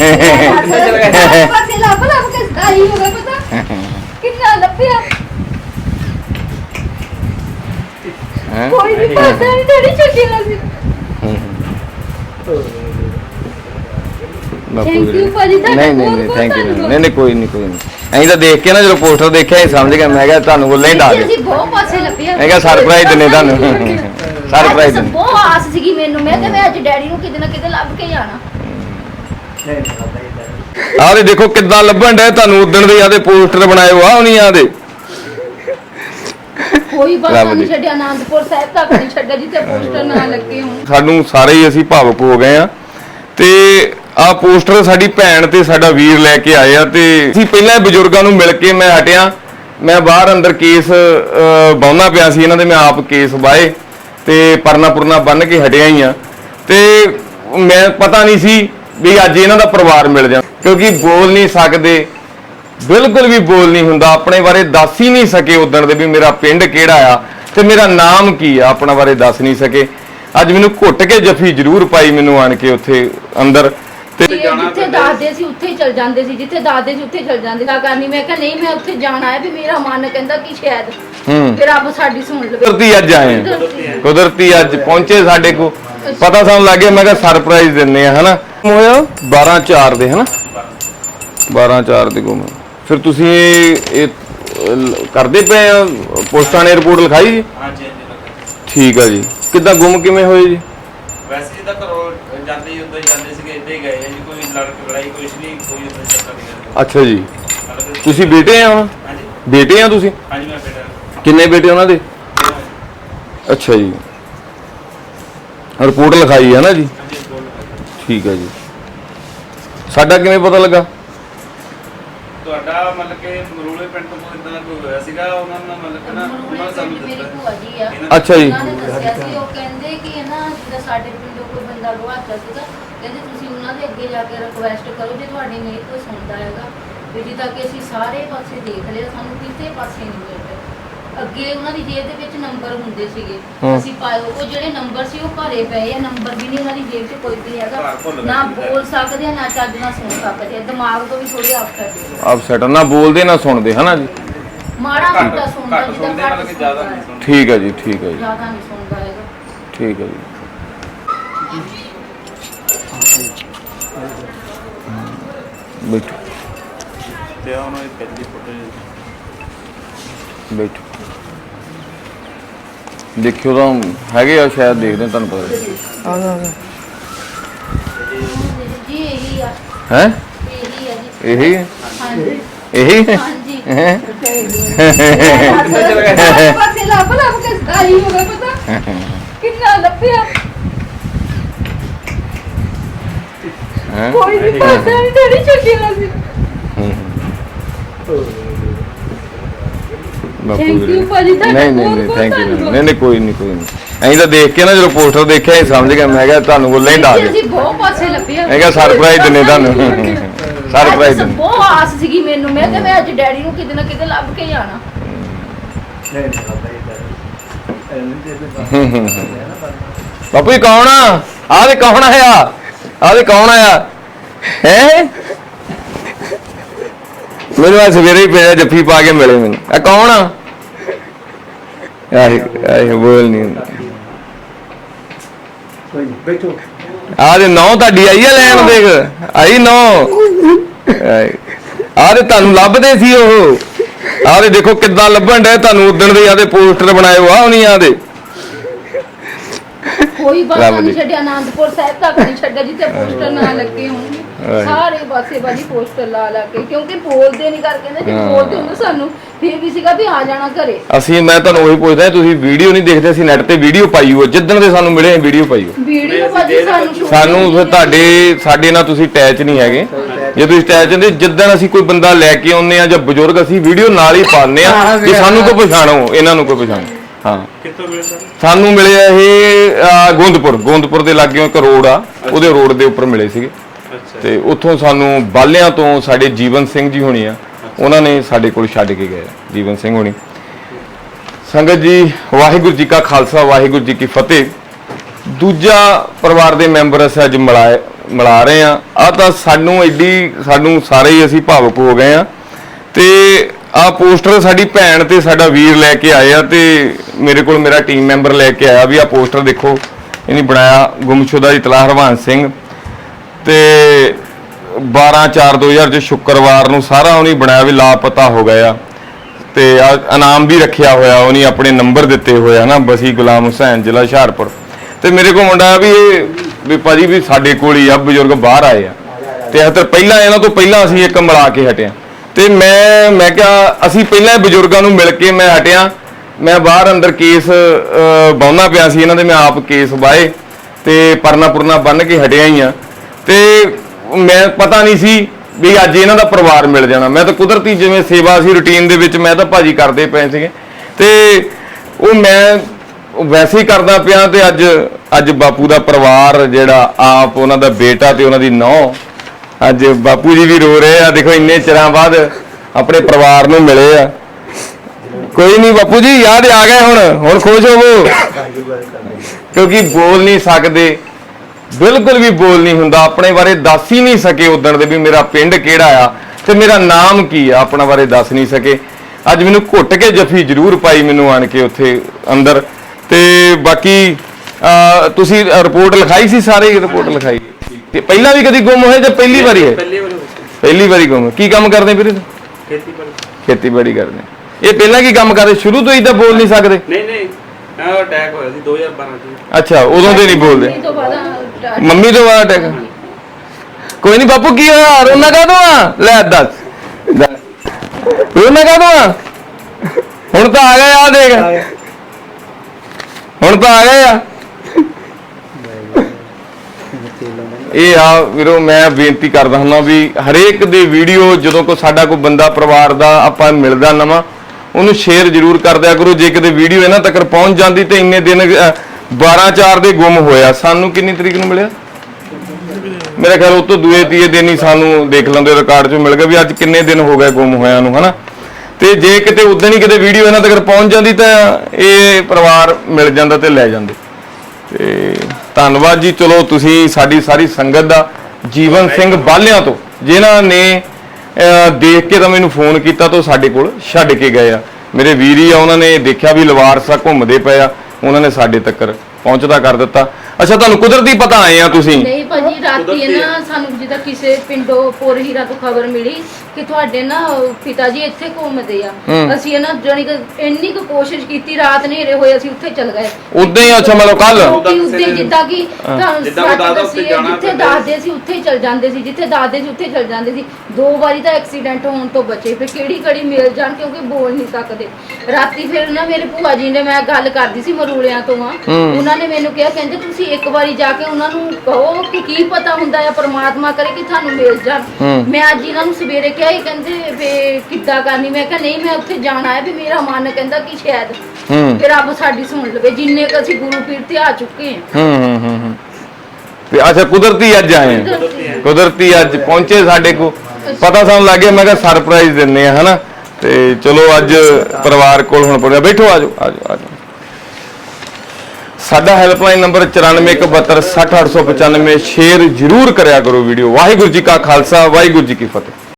ਪਾਸੇ ਲੱਭ ਲੱਭ ਕੇ ਸਤਾਈ ਹੋ ਗਿਆ ਪਤਾ ਕਿੰਨਾ ਲੱਭਿਆ ਹੈਂ? ਕੋਈ ਨਹੀਂ ਪਾਸਾ ਨਹੀਂ ਡੈਡੀ ਚੱਕੀ ਨਾ ਸੀ ਬਾਪੂ Thank you ਭਾਜੀ, ਤੁਹਾਡਾ ਨਹੀਂ ਨਹੀਂ ਨਹੀਂ ਬਹੁਤ ਥੈਂਕ ਯੂ ਧੰਨਵਾਦ। ਨਹੀਂ ਨਹੀਂ ਕੋਈ ਨਹੀਂ ਕੋਈ ਨਹੀਂ ਐਂ ਤਾਂ ਦੇਖ ਕੇ ਨਾ ਜਦੋਂ ਪੋਸਟਰ ਦੇਖਿਆ ਇਹ ਸਮਝ ਗਿਆ। ਮੈਂ ਕਿਹਾ ਤੁਹਾਨੂੰ ਬੋਲੇ ਹੀ ਦੱਸ ਦੇ ਅਸੀਂ ਬਹੁਤ ਪਾਸੇ ਲੱਭਿਆ ਮੈਂ ਕਿਹਾ ਸਰਪ੍ਰਾਈਜ਼ ਦਿੰਨੇ ਤੁਹਾਨੂੰ। ਸਰਪ੍ਰਾਈਜ਼ ਦਿੰਨੇ ਬਹੁਤ ਆਸ ਸੀਗੀ ਮੈਨੂੰ। ਮੈਂ ਕਿ ਮੈਂ ਅੱਜ ਡੈਡੀ ਨੂੰ ਕਿਤੇ ਨਾ ਕਿਤੇ ਲੱਭ ਕੇ ਜਾਣਾ ਆਹ ਦੇ ਦੇਖੋ ਕਿੱਦਾਂ ਲੱਭਣ ਡੇ ਤੁਹਾਨੂੰ ਉਦਣ ਦੇ ਆਦੇ ਪੋਸਟਰ ਬਣਾਏ ਹੋ ਆ ਉਹਨੀ ਆਦੇ ਕੋਈ ਰੱਬ ਬਾਤ ਨਹੀਂ ਦੀ। ਛੱਡਿਆ ਆਨੰਦਪੁਰ ਸਾਹਿਬ ਤੱਕ ਨਹੀਂ ਛੱਡਿਆ ਜਿੱਥੇ ਪੋਸਟਰ ਨਾ ਲੱਗੇ ਹੋਣ। ਸਾਨੂੰ ਸਾਰੇ ਹੀ ਅਸੀਂ ਭਾਵੁਕ ਹੋ ਗਏ ਆ। ਤੇ ਆਹ ਪੋਸਟਰ ਸਾਡੀ ਭੈਣ ਤੇ ਸਾਡਾ ਵੀਰ ਲੈ ਕੇ ਆਏ ਆ ਤੇ ਅਸੀਂ ਪਹਿਲਾਂ ਬਜ਼ੁਰਗਾਂ ਨੂੰ ਮਿਲ ਕੇ ਮੈਂ ਹਟਿਆ। ਮੈਂ ਬਾਹਰ ਅੰਦਰ ਕੇਸ ਬਾਉਣਾ ਪਿਆ ਸੀ ਇਹਨਾਂ ਦੇ ਮੈਂ ਆਪ ਕੇਸ ਬਾਏ ਤੇ ਪਰਨਾ ਪੁਰਨਾ ਬੰਨ ਕੇ ਹਟਿਆ ਹੀ ਆ। ਤੇ ਮੈਂ ਪਤਾ ਨਹੀਂ ਸੀ ਵੀ ਅੱਜ ਇਹਨਾਂ ਦਾ ਪਰਿਵਾਰ ਮਿਲ ਜਾ ਕਿਉਂਕਿ ਬੋਲ ਨਹੀਂ ਸਕਦੇ। ਬਿਲਕੁਲ ਵੀ ਬੋਲ ਨਹੀਂ ਹੁੰਦਾ ਆਪਣੇ ਬਾਰੇ ਦੱਸ ਹੀ ਨਹੀਂ ਸਕੇ ਉਦਣ ਦੇ ਵੀ ਮੇਰਾ ਪਿੰਡ ਕਿਹੜਾ ਆ ਤੇ ਮੇਰਾ ਨਾਮ ਕੀ ਆ ਆਪਣਾ ਬਾਰੇ ਦੱਸ ਨਹੀਂ ਸਕੇ। ਅੱਜ ਮੈਨੂੰ ਘੁੱਟ ਕੇ ਜੱਫੀ ਜ਼ਰੂਰ ਪਾਈ ਮੈਨੂੰ ਆਣ ਕੇ ਉੱਥੇ ਅੰਦਰ। ਤੇ ਤੇ ਜਿੱਥੇ ਦੱਸਦੇ ਸੀ ਉੱਥੇ ਹੀ ਚਲ ਜਾਂਦੇ ਸੀ ਜਿੱਥੇ ਦੱਸਦੇ ਸੀ ਉੱਥੇ ਚਲ ਜਾਂਦੇ ਤਾਂ ਕਰਨੀ ਮੈਂ ਕਿਹਾ ਨਹੀਂ ਮੈਂ ਉੱਥੇ ਜਾਣਾ ਹੈ ਵੀ ਮੇਰਾ ਮਨ ਕਹਿੰਦਾ ਕਿ ਸ਼ਾਇਦ ਹੂੰ। ਫਿਰ ਰੱਬ ਸਾਡੀ ਸੁਣ ਲਵੇ। ਕੁਦਰਤੀ ਅੱਜ ਆਏ ਆ ਕੁਦਰਤੀ। ਕੁਦਰਤੀ ਅੱਜ ਪਹੁੰਚੇ ਸਾਡੇ ਕੋ ਪਤਾ ਸਾਨੂੰ ਲੱਗ ਗਿਆ ਮੈਂ ਕਿਹਾ ਸਰਪ੍ਰਾਈਜ਼ ਦਿੰਨੇ ਆ ਹਨਾ? ਹੋਇਆ 12 4 ਦੇ ਹਨਾ? 12 4 ਦੇ ਗੁੰਮ ਫਿਰ ਤੁਸੀਂ ਇਹ ਕਰਦੇ ਪਏ ਆ ਪੋਸਟਾਂ ਨੇ ਰਿਪੋਰਟ ਲਿਖਾਈ ਜੀ? ਹਾਂਜੀ। ਠੀਕ ਆ ਜੀ। ਕਿੱਦਾਂ ਗੁੰਮ ਕਿਵੇਂ ਹੋਏ ਜੀ? ਵੈਸੇ ਜਿੱਦਾਂ ਘਰੋਂ ਜਾਂਦੇ ਹੀ ਉਦੋਂ ਜਾਂਦੇ ਸੀਗੇ ਇੱਦਾਂ ਹੀ ਗਏ ਆ ਜੀ ਕੋਈ ਲੜ ਕੇ ਲੜਾਈ ਕੁਛ ਨਹੀਂ ਕੋਈ ਉਦੋਂ ਚੱਕਰ ਨਹੀਂ ਕਰਦੇ। ਅੱਛਾ ਜੀ। ਤੁਸੀਂ ਬੇਟੇ ਆ ਹੁਣ? ਹਾਂਜੀ। ਬੇਟੇ ਆ ਤੁਸੀਂ? ਹਾਂਜੀ ਮੈਂ ਬੇਟਾ। ਕਿੰਨੇ ਬੇਟੇ ਉਹਨਾਂ ਦੇ? ਅੱਛਾ ਜੀ। ਰਿਪੋਰਟ ਲਿਖਾਈ ਹੈ ਨਾ ਜੀ? ਠੀਕ ਹੈ ਜੀ। ਸਾਡਾ ਕਿਵੇਂ ਪਤਾ ਲੱਗਾ? ਤੁਹਾਡਾ ਮਤਲਬ ਕਿ ਮਰੂਲੇ ਪਿੰਡ ਤੋਂ ਕੋਈ ਇਦਾਂ ਦਾ ਕੋਈ ਹੋਇਆ ਸੀਗਾ? ਉਹਨਾਂ ਨੇ ਮਤਲਬ ਕਿ ਨਾ ਉਹਨਾਂ ਨੇ ਸਾਨੂੰ ਮੇਰੀ ਦਿੱਤਾ ਭੂਆ ਜੀ ਆ। ਇਹਨਾਂ- ਅੱਛਾ ਜੀ। ਉਹਨਾਂ ਨੇ ਦੱਸਿਆ ਸੀ ਉਹ ਕਹਿੰਦੇ ਕਿ ਨਾ ਜਿੱਦਾਂ ਸਾਡੇ ਪਿੰਡੋਂ ਕੋਈ ਬੰਦਾ ਗਵਾਚਾ ਸੀਗਾ ਕਹਿੰਦੇ ਤੁਸੀਂ ਉਹਨਾਂ ਦੇ ਅੱਗੇ ਜਾ ਕੇ ਰਿਕੁਐਸਟ ਕਰੋ ਜੇ ਤੁਹਾਡੀ ਨਹੀਂ ਕੋਈ ਸੁਣਦਾ ਹੈਗਾ ਵੀ ਜਿੱਦਾਂ ਕਿ ਅਸੀਂ ਸਾਰੇ ਪਾਸੇ ਦੇਖ ਲਿਆ ਸਾਨੂੰ ਕਿਸੇ ਪਾਸੇ ਨਹੀਂ ਮਿਲ ਰਿਹਾ ਅੱਗੇ ਉਹਨਾਂ ਦੀ ਜੇਬ ਦੇ ਵਿੱਚ ਨੰਬਰ ਹੁੰਦੇ ਸੀਗੇ। ਹਾਂ। ਅਸੀਂ ਪਾਏ ਉਹ ਜਿਹੜੇ ਨੰਬਰ ਸੀ ਉਹ ਭਰੇ ਪਏ ਆ ਨੰਬਰ ਵੀ ਨਹੀਂ ਉਹਨਾਂ ਦੀ ਜੇਬ 'ਚ ਕੋਈ ਵੀ ਨਹੀਂ ਘਰ ਹੈਗਾ ਭੁੱਲ ਗਏ ਨਾ ਸੀ। ਬੋਲ ਸਕਦੇ ਆ ਨਾ ਚੱਜ ਨਾਲ ਸੁਣ ਸਕਦੇ ਆ। ਦਿਮਾਗ ਤੋਂ ਵੀ ਥੋੜੇ ਅਪਸੈਟ ਅਪਸੈਟ ਨਾ ਬੋਲਦੇ ਨਾ ਸੁਣਦੇ ਹਨਾ ਜੀ? ਮਾੜਾ ਘੱਟ- ਮੋਟਾ ਸੁਣਦਾ ਘੱਟ ਜਿੱਦਾਂ ਸੁਣਦੇ ਘੱਟ ਮਤਲਬ ਕਿ ਜ਼ਿਆਦਾ ਸੁਣਦਾ ਨਹੀਂ। ਸੁਣਦੇ। ਠੀਕ ਹੈ ਜੀ ਠੀਕ ਹੈ ਜੀ। ਜ਼ਿਆਦਾ ਨਹੀਂ ਸੁਣਦਾ ਹੈਗਾ। ਠੀਕ ਹੈ ਜੀ। ਬੈਠੋ। ਤੇ ਉਹਨਾਂ ਦੀ ਪਹਿਲੀ ਫੋਟੋ ਬੈਠੋ। ਦੇਖਿਓ ਤਾਂ ਹੈਗੇ ਆ ਸ਼ਾਇਦ ਦੇਖਦੇ ਤੁਹਾਨੂੰ ਪਤਾ ਜੀ ਇਹੀ ਆ। ਹੈ? ਇਹੀ ਆ ਜੀ। ਇਹੀ? ਹੈ? ਹਾਂਜੀ। ਇਹੀ? ਹੈ? ਹਾਂਜੀ। ਹੈਂ? ਪਾਸੇ ਲੱਭ ਲੱਭ ਕੇ ਸਤਾਈ ਹੋ ਗਿਆ ਪਤਾ। ਕਿੰਨਾ ਲੱਭਿਆ। ਹੈਂ? ਕੋਈ ਨਹੀਂ ਪਾਸਾ ਨਹੀਂ ਡੈਡੀ ਚੱਕੀ ਨਾ ਬਾਪੂ Thank you ਭਾਜੀ, ਤੁਹਾਡਾ ਨਹੀਂ ਨਹੀਂ ਨਹੀਂ ਥੈਂਕ ਯੂ ਧੰਨਵਾਦ। ਨਹੀਂ ਨਹੀਂ ਕੋਈ ਨਹੀਂ ਕੋਈ ਨਹੀਂ। ਐਂ ਤਾਂ ਦੇਖ ਕੇ ਨਾ ਜਦੋਂ ਪੋਸਟਰ ਦੇਖਿਆ ਇਹ ਸਮਝ ਗਿਆ ਮੈਂ ਕਿਹਾ ਤੁਹਾਨੂੰ ਬੋਲੇ ਹੀ ਦੱਸ ਦੇ ਅਸੀਂ ਬਹੁਤ ਪਾਸੇ ਲੱਭਿਆ ਮੈਂ ਕਿਹਾ ਸਰਪ੍ਰਾਈਜ਼ ਦਿੰਨੇ ਤੁਹਾਨੂੰ। ਸਰਪ੍ਰਾਈਜ਼ ਦਿੰਨੇ ਬਹੁਤ ਆਸ ਸੀਗੀ ਮੈਨੂੰ। ਮੈਂ ਕਿ ਮੈਂ ਅੱਜ ਡੈਡੀ ਨੂੰ ਕਿਤੇ ਨਾ ਕਿਤੇ ਲੱਭ ਕੇ ਜਾਣਾ ਬਾਪੂ ਜੀ ਕੌਣ ਆ? ਆਹ ਦੇ ਕੌਣ ਆਇਆ? ਆਹ ਦੇ ਕੌਣ ਆਇਆ? ਹੈ? ਮੈਨੂੰ ਅੱਜ ਸਵੇਰੇ ਹੀ ਪਿਆ ਜੱਫੀ ਪਾ ਕੇ ਮਿਲੇ ਮੈਨੂੰ। ਆ ਕੌਣ ਆ? ਬੋਲ ਨਹੀਂ ਬੈਠੋ। ਆ ਦੇ ਨੌ ਤੁਹਾਡੀ ਆਈ ਆ ਲੈਣ ਦੇਖ। ਆਈ ਨੌ। ਆ ਦੇ ਤੁਹਾਨੂੰ ਲੱਭਦੇ ਸੀ ਉਹ। ਆ ਦੇ ਦੇਖੋ ਕਿੱਦਾਂ ਲੱਭਣ ਡੇ ਤੁਹਾਨੂੰ ਉਦਣ ਦੇ ਆਦੇ ਪੋਸਟਰ ਬਣਾਏ ਆ ਉਹਨੀ ਆ ਦੇ। ਕੋਈ ਬਾਤ ਰੱਬ ਨਹੀਂ ਦੀ। ਛੱਡਿਆ ਆਨੰਦਪੁਰ ਸਾਹਿਬ ਤੱਕ ਨਹੀਂ ਛੱਡਿਆ ਜਿੱਥੇ ਪੋਸਟਰ ਨਾ ਲੱਗੇ ਹੋਣਗੇ। ਹਾਂਜੀ। ਸਾਰੇ ਪਾਸੇ ਬਾਜੀ ਪੋਸਟਰ ਲਾ ਲਾ ਕੇ ਕਿਉਂਕਿ ਬੋਲਦੇ ਨਹੀਂ ਕਰ ਕਹਿੰਦੇ ਜੇ ਹਾਂ। ਬੋਲਦੇ ਹੁੰਦੇ ਸਾਨੂੰ ਫਿਰ ਵੀ ਸੀਗਾ ਵੀ ਆ ਜਾਣਾ ਘਰੇ। ਅਸੀਂ ਮੈਂ ਤੁਹਾਨੂੰ ਉਹੀ ਪੁੱਛਦਾ ਤੁਸੀਂ ਵੀਡੀਓ ਨਹੀਂ ਦੇਖਦੇ ਅਸੀਂ ਨੈਟ ਤੇ ਵੀਡੀਓ ਪਾਈ ਹੋ ਜਿੱਦਣ ਦੇ ਸਾਨੂੰ ਮਿਲੇ ਵੀਡੀਓ ਪਾਈ ਹੋ ਵੀਡੀਓ ਬਾਜੀ ਸਾਨੂੰ shoot ਸਾਨੂੰ ਨਹੀਂ ਫਿਰ ਕੀਤੀ। ਤੁਹਾਡੇ ਸਾਡੇ ਨਾਲ ਤੁਸੀਂ ਅਟੈਚ ਨਹੀਂ ਹੈਗੇ। ਜੇ ਤੁਸੀਂ ਅਟੈਚ ਹੁੰਦੇ ਜਿੱਦਣ ਅਸੀਂ ਕੋਈ ਬੰਦਾ ਲੈ ਕੇ ਆਉਂਦੇ ਆ ਜਾਂ ਬਜ਼ੁਰਗ ਅਸੀਂ ਵੀਡੀਓ ਨਾਲ ਹੀ ਪਾਉਂਦੇ ਆ ਕਿ ਸਾਨੂੰ ਕੋਈ ਪਛਾਣੋ ਇਹਨਾਂ ਨੂੰ ਕੋਈ ਪਛਾਣੋ ਹਾਂ। ਕਿੱਥੋਂ ਮਿਲੇ ਸਰ? ਸਾਨੂੰ ਮਿਲੇ ਇਹ ਗੋਂਦਪੁਰ। ਗੋਂਦਪੁਰ ਦੇ ਲਾਗੇ ਇੱਕ ਰੋਡ ਆ ਉਹਦੇ ਰੋਡ ਦੇ ਉੱਪਰ ਮਿਲੇ ਸੀਗੇ। ਤੇ ਉੱਥੋਂ ਸਾਨੂੰ ਬਾਲਿਆਂ ਤੋਂ ਸਾਡੇ ਜੀਵਨ ਸਿੰਘ ਜੀ ਹੋਣੀ ਆ ਉਹਨਾਂ ਨੇ ਸਾਡੇ ਕੋਲ ਛੱਡ ਕੇ ਗਏ ਜੀਵਨ ਸਿੰਘ ਹੋਣੀ। ਸੰਗਤ ਜੀ ਵਾਹਿਗੁਰੂ ਜੀ ਕਾ ਖਾਲਸਾ ਵਾਹਿਗੁਰੂ ਜੀ ਕੀ ਫਤਿਹ। ਦੂਜਾ ਪਰਿਵਾਰ ਦੇ ਮੈਂਬਰ ਅਸੀਂ ਅੱਜ ਮਿਲਾਏ ਮਿਲਾ ਰਹੇ ਆ। ਆ ਤਾਂ ਸਾਨੂੰ ਐਡੀ ਸਾਨੂੰ ਸਾਰੇ ਹੀ ਅਸੀਂ ਭਾਵੁਕ ਹੋ ਗਏ ਆ। ਤੇ ਆ ਪੋਸਟਰ ਸਾਡੀ ਭੈਣ ਤੇ ਸਾਡਾ ਵੀਰ ਲੈ ਕੇ ਆਏ ਆ ਤੇ ਮੇਰੇ ਕੋਲ ਮੇਰਾ ਟੀਮ ਮੈਂਬਰ ਲੈ ਕੇ ਆਇਆ ਵੀ ਆ ਪੋਸਟਰ ਦੇਖੋ। ਇਹਨੇ ਬਣਾਇਆ ਗੁੰਮਸ਼ੁਦਾ ਇਤਲਾਹ ਹਰਵੰਸ ਸਿੰਘ। ਤੇ 12/4/2000 ਚ ਸ਼ੁੱਕਰਵਾਰ ਨੂੰ ਸਾਰਾ ਉਹਨੇ ਬਣਾਇਆ ਵੀ ਲਾਪਤਾ ਹੋ ਗਿਆ ਤੇ ਆ ਇਨਾਮ ਵੀ ਰੱਖਿਆ ਹੋਇਆ, ਉਹਨੇ ਆਪਣੇ ਨੰਬਰ ਦਿੱਤੇ ਹੋਏ ਆ ਨਾ, ਬਸੀ ਗੁਲਾਮ ਹੁਸੈਨ, ਜ਼ਿਲ੍ਹਾ ਹੁਸ਼ਿਆਰਪੁਰ। ਤੇ ਮੇਰੇ ਕੋਲ ਮੁੰਡਾ ਵੀ ਇਹ ਵੀ ਭਾਜੀ ਵੀ ਸਾਡੇ ਕੋਲ ਹੀ ਆ, ਬਜ਼ੁਰਗ ਬਾਹਰ ਆਏ ਆ। ਤੇ ਹਤਰ ਪਹਿਲਾਂ ਇਹਨਾਂ ਤੋਂ ਪਹਿਲਾਂ ਅਸੀਂ ਇੱਕ ਮਿਲਾ ਕੇ ਹਟਿਆ। ਤੇ ਮੈਂ ਮੈਂ ਕਿਹਾ, ਅਸੀਂ ਪਹਿਲਾਂ ਬਜ਼ੁਰਗਾਂ ਨੂੰ ਮਿਲ ਕੇ ਮੈਂ ਹਟਿਆ। ਮੈਂ ਬਾਹਰ ਅੰਦਰ ਕੇਸ ਬਾਉਣਾ ਪਿਆ ਸੀ ਇਹਨਾਂ ਦੇ, ਮੈਂ ਆਪ ਕੇਸ ਬਾਏ ਤੇ ਪਰਨਾ ਪੁਰਨਾ ਬੰਨ ਕੇ ਹਟਿਆ ਹੀ ਆ। ਤੇ ਮੈਂ ਪਤਾ ਨਹੀਂ ਸੀ ਵੀ ਅੱਜ ਇਹਨਾਂ ਦਾ ਪਰਿਵਾਰ ਮਿਲ ਜਾਣਾ। ਮੈਂ ਤਾਂ ਕੁਦਰਤੀ ਜਿਵੇਂ ਸੇਵਾ ਸੀ ਰੁਟੀਨ ਦੇ ਵਿੱਚ ਮੈਂ ਤਾਂ ਭਾਜੀ ਕਰਦੇ ਪਏ ਸੀਗੇ। ਤੇ ਉਹ ਮੈਂ ਵੈਸੇ ਹੀ ਕਰਦਾ ਪਿਆ ਤੇ ਅੱਜ ਅੱਜ ਬਾਪੂ ਦਾ ਪਰਿਵਾਰ ਜਿਹੜਾ ਆਪ ਉਹਨਾਂ ਦਾ ਬੇਟਾ ਤੇ ਉਹਨਾਂ ਦੀ ਨੌ ਅੱਜ ਬਾਪੂ ਜੀ ਵੀ ਰੋ ਰਹੇ ਆ। ਦੇਖੋ ਇੰਨੇ ਚਿਰਾਂ ਬਾਅਦ ਆਪਣੇ ਪਰਿਵਾਰ ਨੂੰ ਮਿਲੇ ਆ। ਕੋਈ ਨਹੀਂ ਬਾਪੂ ਜੀ ਯਾਦ ਆ ਗਏ ਹੁਣ। ਹੁਣ ਖੁਸ਼ ਹੋਵੋ। ਕਿਉਂਕਿ ਬੋਲ ਨਹੀਂ ਸਕਦੇ। ਬਿਲਕੁਲ ਵੀ ਬੋਲ ਨਹੀਂ ਹੁੰਦਾ। ਆਪਣੇ ਬਾਰੇ ਦੱਸ ਹੀ ਨਹੀਂ ਸਕੇ ਉਦਣ ਦੇ ਵੀ ਮੇਰਾ ਪਿੰਡ ਕਿਹੜਾ ਆ ਤੇ ਮੇਰਾ ਨਾਮ ਕੀ ਆ ਆਪਣਾ ਬਾਰੇ ਦੱਸ ਨਹੀਂ ਸਕੇ। ਅੱਜ ਮੈਨੂੰ ਘੁੱਟ ਕੇ ਜਫੀ ਜ਼ਰੂਰ ਪਾਈ ਮੈਨੂੰ ਆਣ ਕੇ ਉੱਥੇ ਅੰਦਰ। ਤੇ ਬਾਕੀ ਤੁਸੀਂ ਰਿਪੋਰਟ ਲਿਖਾਈ ਸੀ ਸਾਰੇ? ਰਿਪੋਰਟ ਲਿਖਾਈ। ਤੇ ਪਹਿਲਾਂ ਵੀ ਕਦੀ ਗੁੰਮ ਹੋਏ ਜਾਂ ਪਹਿਲੀ ਵਾਰੀ ਹੈ ਪਹਿਲੀ ਵਾਰ ਗੁੰਮ ਕੀ ਕੰਮ ਕਰਦੇ ਵੀਰੇ ਖੇਤੀਬਾੜੀ। ਖੇਤੀਬਾੜੀ ਕਰਦੇ। ਇਹ ਪਹਿਲਾਂ ਕੀ ਕੰਮ ਕਰਦੇ? ਸ਼ੁਰੂ ਤੋਂ ਹੀ ਤਾਂ ਬੋਲ ਨਹੀਂ ਸਕਦੇ? ਨਹੀਂ ਨਹੀਂ। ਅਟੈਕ ਹੋਇਆ ਸੀ 2012 ਚ। ਅੱਛਾ ਉਦੋਂ ਦੇ ਨਹੀਂ ਬੋਲਦੇ। ਮੰਮੀ ਤੋਂ ਬਾਅਦ ਅਟੈਕ ਕੋਈ ਨਹੀਂ ਬਾਪੂ, ਕੀ ਹੋਇਆ? ਰੋਣਾ ਕਾ ਆ? ਲੈ ਦੱਸ। ਦੱਸ। ਰੋਣਾ ਕਾ ਆ? ਹੁਣ ਤਾਂ ਆ ਗਏ ਆ, ਦੇਖ। ਹੁਣ ਤਾਂ ਆ ਗਏ ਆ। ਇਹ ਆ ਵੀਰੋ, ਮੈਂ ਬੇਨਤੀ ਕਰਦਾ ਹੁੰਦਾ ਵੀ ਹਰੇਕ ਦੀ ਵੀਡੀਓ, ਜਦੋਂ ਕੋ ਸਾਡਾ ਕੋਈ ਬੰਦਾ, ਪਰਿਵਾਰ ਦਾ ਆਪਾਂ ਮਿਲਦਾ ਨਵਾਂ, ਉਹਨੂੰ ਸ਼ੇਅਰ ਜ਼ਰੂਰ ਕਰ ਦਿਆ ਕਰੋ। ਜੇ ਕਿਤੇ ਵੀਡੀਓ ਇਹਨਾਂ ਤੱਕ ਪਹੁੰਚ ਜਾਂਦੀ ਤੇ ਇੰਨੇ ਦਿਨ 12 4 ਦੇ ਗੁੰਮ ਹੋਇਆ। ਸਾਨੂੰ ਕਿੰਨੀ ਤਰੀਕ ਨੂੰ ਮਿਲਿਆ? ਮੇਰੇ ਖਿਆਲ ਉਹ ਤੋਂ ਦੂਏ ਤੀਏ ਦਿਨ ਹੀ ਸਾਨੂੰ ਦੇਖ ਲੈਂਦੇ ਰਿਕਾਰਡ 'ਚੋਂ ਮਿਲ ਗਿਆ ਵੀ ਅੱਜ ਕਿੰਨੇ ਦਿਨ ਹੋ ਗਏ ਗੁੰਮ ਹੋਇਆ ਨੂੰ, ਹਨਾ? ਤੇ ਜੇ ਕਿਤੇ ਉਦੋਂ ਹੀ ਕਿਤੇ ਵੀਡੀਓ ਇਹਨਾਂ ਤੱਕ ਪਹੁੰਚ ਜਾਂਦੀ ਤਾਂ ਇਹ ਪਰਿਵਾਰ ਮਿਲ ਜਾਂਦਾ ਤੇ ਲੈ ਜਾਂਦੇ। ਤੇ ਧੰਨਵਾਦ ਜੀ, ਚਲੋ ਤੁਸੀਂ ਸਾਡੀ ਸਾਰੀ ਸੰਗਤ ਦਾ ਜੀਵਨ ਸਿੰਘ ਬਾਲਿਆਂ ਤੋਂ, ਜਿਨ੍ਹਾਂ ਨੇ ਦੇਖ ਕੇ ਤਾਂ ਮੈਨੂੰ ਫੋਨ ਕੀਤਾ ਤਾਂ ਉਹ ਸਾਡੇ ਕੋਲ ਛੱਡ ਕੇ ਗਏ ਆ। ਮੇਰੇ ਵੀਰ ਹੀ ਆ, ਉਹਨਾਂ ਨੇ ਦੇਖਿਆ ਵੀ ਲਵਾਰਸਾ ਘੁੰਮਦੇ ਪਏ ਆ। ਉਹਨਾਂ ਨੇ ਸਾਡੇ ਤੱਕ ਪਹੁੰਚਦਾ ਕਰ ਦਿੱਤਾ। ਅੱਛਾ ਤੁਹਾਨੂੰ ਕੁਦਰਤੀ ਪਤਾ ਆਏ ਆ ਤੁਸੀਂ? ਨਹੀਂ ਭਾਜੀ ਰਾਤੀ ਹੈ ਨਾ ਸਾਨੂੰ ਜਿੱਦਾਂ ਕਿਸੇ ਪਿੰਡੋਂ ਪੋਰਹੀਰਾ ਤੋਂ ਖਬਰ ਮਿਲੀ ਕਿ ਤੁਹਾਡੇ ਨਾ ਪਿਤਾ ਜੀ ਇੱਥੇ ਘੁੰਮਦੇ ਆ। ਹੂੰ। ਅਸੀਂ ਇਹ ਨਾ ਜਾਣੀ ਕਿ ਇੰਨੀ ਕੁ ਕੋਸ਼ਿਸ਼ ਕੀਤੀ ਰਾਤ ਹਨੇਰੇ ਹੋਏ ਅਸੀਂ ਉੱਥੇ ਚਲ ਗਏ। ਉਦਾਂ ਹੀ ਅੱਛਾ ਮਤਲਬ ਕੱਲ ਉੱਤੇ ਜਿੱਦਾਂ ਕਿ ਤੁਹਾਨੂੰ ਜਿੱਦਾਂ ਸੱਚ ਉੱਥੇ ਦੱਸੀਏ, ਜਾਣਾ ਜਿੱਥੇ ਪੈਂਦਾ। ਦੱਸਦੇ ਸੀ ਉੱਥੇ ਹੀ ਚਲ ਜਾਂਦੇ ਸੀ ਜਿੱਥੇ ਦੱਸਦੇ ਸੀ ਉੱਥੇ ਚਲ ਜਾਂਦੇ ਸੀ। ਦੋ ਵਾਰੀ ਤਾਂ ਐਕਸੀਡੈਂਟ ਹੋਣ ਤੋਂ ਬਚੇ ਫਿਰ ਕਿਹੜੀ ਕੜੀ ਮਿਲ ਜਾਣ ਕਿਉਂਕਿ ਬੋਲ ਨਹੀਂ ਸਕਦੇ। ਰਾਤੀ ਫਿਰ ਨਾ ਮੇਰੇ ਭੂਆ ਜੀ ਨੇ ਮੈਂ ਗੱਲ ਕਰਦੀ ਸੀ ਮਰੂਲਿਆਂ ਤੋਂ ਆ। ਉਹਨਾਂ ਨੇ ਮੈਨੂੰ ਕਿਹਾ ਕਹਿੰਦੇ ਤੁਸੀਂ ਇੱਕ ਵਾਰੀ ਜਾ ਕੇ ਉਹਨਾਂ ਨੂੰ ਕਹੋ ਕਿ ਕੀ ਪਤਾ ਹੁੰਦਾ ਆ ਪ੍ਰਮਾਤਮਾ ਕਰੇ ਕਿ ਤੁਹਾਨੂੰ ਮਿਲ ਜਾਣ। ਹੂੰ। ਮੈਂ ਅੱਜ ਇਹਨਾਂ ਨੂੰ ਸਵੇਰੇ ਕਿਹਾ ਇਹ ਕਹਿੰਦੇ ਵੀ ਕਿੱਦਾਂ ਕਰਨੀ? ਮੈਂ ਕਿਹਾ ਨਹੀਂ ਮੈਂ ਉੱਥੇ ਜਾਣਾ ਹੈ ਵੀ ਮੇਰਾ ਮਨ ਕਹਿੰਦਾ ਕਿ ਸ਼ਾਇਦ ਹੂੰ। ਫਿਰ ਰੱਬ ਸਾਡੀ ਸੁਣ ਲਵੇ ਜਿੰਨੇ ਕ ਅਸੀਂ ਗੁਰੂ ਪੀਰ ਤੇ ਆ ਚੁੱਕੇ ਹਾਂ। ਹੂੰ ਹੂੰ ਹੂੰ ਹੂੰ। ਤੇ ਅੱਛਾ ਕੁਦਰਤੀ ਅੱਜ ਆਏ ਆ ਕੁਦਰਤੀ ਹੈ। ਕੁਦਰਤੀ ਅੱਜ ਪਹੁੰਚੇ ਸਾਡੇ ਕੋ ਪਤਾ ਸਾਨੂੰ ਲੱਗ ਗਿਆ ਮੈਂ ਕਿਹਾ ਸਰਪ੍ਰਾਈਜ਼ ਦਿੰਨੇ ਆ ਹਨਾ? ਤੇ ਚਲੋ ਅੱਜ ਪਰਿਵਾਰ ਕੋਲ ਹੁਣ ਪੜਿਆ ਬੈਠੋ ਆਜੋ ਆਜੋ ਆਜੋ ਸਾਡਾ ਹੈਲਪਲਾਈਨ ਨੰਬਰ 9417600895 ਸ਼ੇਅਰ ਜ਼ਰੂਰ ਕਰਿਆ ਕਰੋ ਵੀਡੀਓ ਵਾਹਿਗੁਰੂ ਜੀ ਕਾ ਖਾਲਸਾ, ਵਾਹਿਗੁਰੂ ਜੀ ਕੀ ਫਤਿਹ।